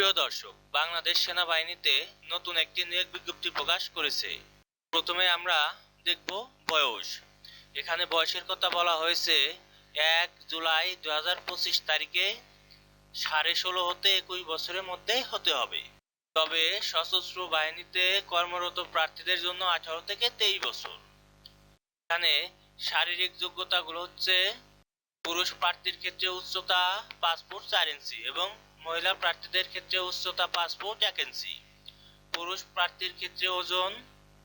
প্রিয় দর্শক, বাংলাদেশ সেনাবাহিনীতে নতুন একটি নিয়োগ বিজ্ঞপ্তি প্রকাশ করেছে। প্রথমে আমরা দেখব বয়স। এখানে বয়সের কথা বলা হয়েছে, এক জুলাই দু হাজার পঁচিশ তারিখে সাড়ে ষোলো হতে একুশ বছরের মধ্যে হতে হবে। তবে সশস্ত্র বাহিনীতে কর্মরত প্রার্থীদের জন্য আঠারো থেকে তেইশ বছর। এখানে শারীরিক যোগ্যতাগুলো হচ্ছে পুরুষ প্রার্থীর ক্ষেত্রে উচ্চতা পাসপোর্ট চার ইঞ্চি এবং মহিলা প্রার্থীদের ক্ষেত্রে উচ্চতা পাসপোর্ট ইঞ্চি। পুরুষ প্রার্থীর ক্ষেত্রে ওজন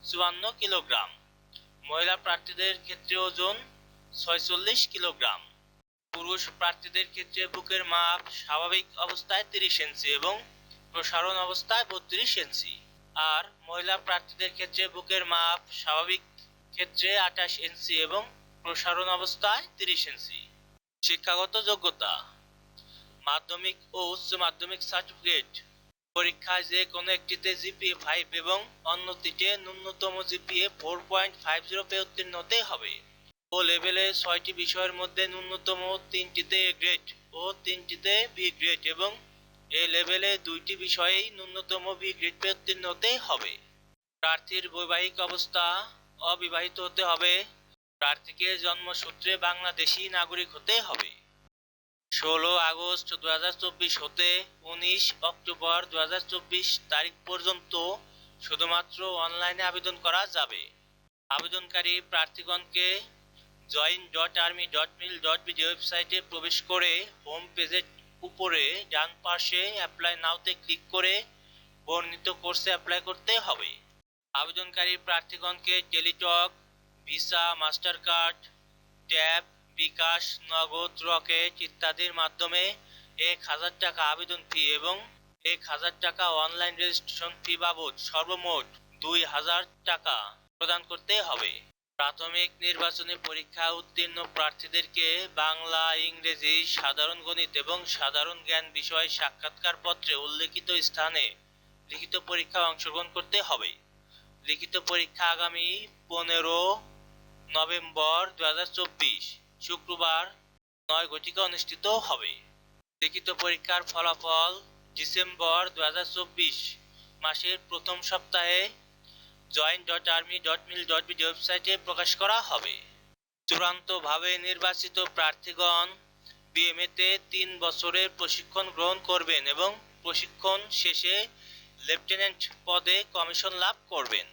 চুয়ান্ন কিলোগ্রাম। মহিলা প্রার্থীদের ক্ষেত্রে ওজন ছয়চল্লিশ কিলোগ্রাম। পুরুষ প্রার্থীদের ক্ষেত্রে বুকের মাপ স্বাভাবিক অবস্থায় তিরিশ ইঞ্চি এবং প্রসারণ অবস্থায় বত্রিশ ইঞ্চি। আর মহিলা প্রার্থীদের ক্ষেত্রে বুকের মাপ স্বাভাবিক ক্ষেত্রে আঠাশ ইঞ্চি এবং প্রসারণ অবস্থায় তিরিশ ইঞ্চি। শিক্ষাগত যোগ্যতা মাধ্যমিক ও উচ্চ মাধ্যমিক সার্টিফিকেট পরীক্ষায় যে কোনো একটিতে জিপিএ ফাইভ এবং অন্যটিতে ন্যূনতম GPA four point five zero পেয়ে উত্তীর্ণ হতে হবে। ও লেভেলে ছয়টি বিষয়ের মধ্যে ন্যূনতম তিনটিতে এ গ্রেড ও তিনটিতে বি গ্রেড এবং এ লেভেলে দুইটি বিষয়েই ন্যূনতম বি গ্রেড পেয়ে উত্তীর্ণ হতে হবে। প্রার্থীর বৈবাহিক অবস্থা অবিবাহিত হতে হবে। প্রার্থীকে জন্মসূত্রে বাংলাদেশি নাগরিক হতে হবে। ষোলো আগস্ট দু হাজার চব্বিশ হতে উনিশ অক্টোবর দু হাজার চব্বিশ তারিখ পর্যন্ত শুধুমাত্র অনলাইনে আবেদন করা যাবে। আবেদনকারী প্রার্থীগণকে join dot army dot mil dot BD ওয়েবসাইটে প্রবেশ করে হোম পেজের উপরে ডান পাশে অ্যাপ্লাই নাওতে ক্লিক করে বর্ণিত কোর্সে অ্যাপ্লাই করতে হবে। আবেদনকারী প্রার্থীগণকে Teletalk visa master card tab bKash Nagad Rocket ইত্যাদির মাধ্যমে এক হাজার টাকা আবেদন ফি এবং এক হাজার টাকা অনলাইন রেজিস্ট্রেশন ফি বাবদ সর্বমোট দুই হাজার টাকা প্রদান করতে হবে। প্রাথমিক নির্বাচনী পরীক্ষা উত্তীর্ণ প্রার্থীদেরকে বাংলা, ইংরেজি, সাধারণ গণিত এবং সাধারণ জ্ঞান বিষয়ে সাক্ষাৎকার পত্রে উল্লেখিত স্থানে লিখিত পরীক্ষায় অংশগ্রহণ করতে হবে। লিখিত পরীক্ষা আগামী পনেরো নভেম্বর দু হাজার চব্বিশ। শুক্রবার নয় গতিকে অনুষ্ঠিত হবে। লিখিত পরীক্ষার ফলাফল ডিসেম্বর দু হাজার চব্বিশ মাসের প্রথম সপ্তাহে joint dot army dot mil dot BD ওয়েবসাইটে প্রকাশ করা হবে। চূড়ান্তভাবে নির্বাচিত প্রার্থীগণ বিএমএতে তিন বছরের প্রশিক্ষণ গ্রহণ করবেন এবং প্রশিক্ষণ শেষে লেফটেন্যান্ট পদে কমিশন লাভ করবেন।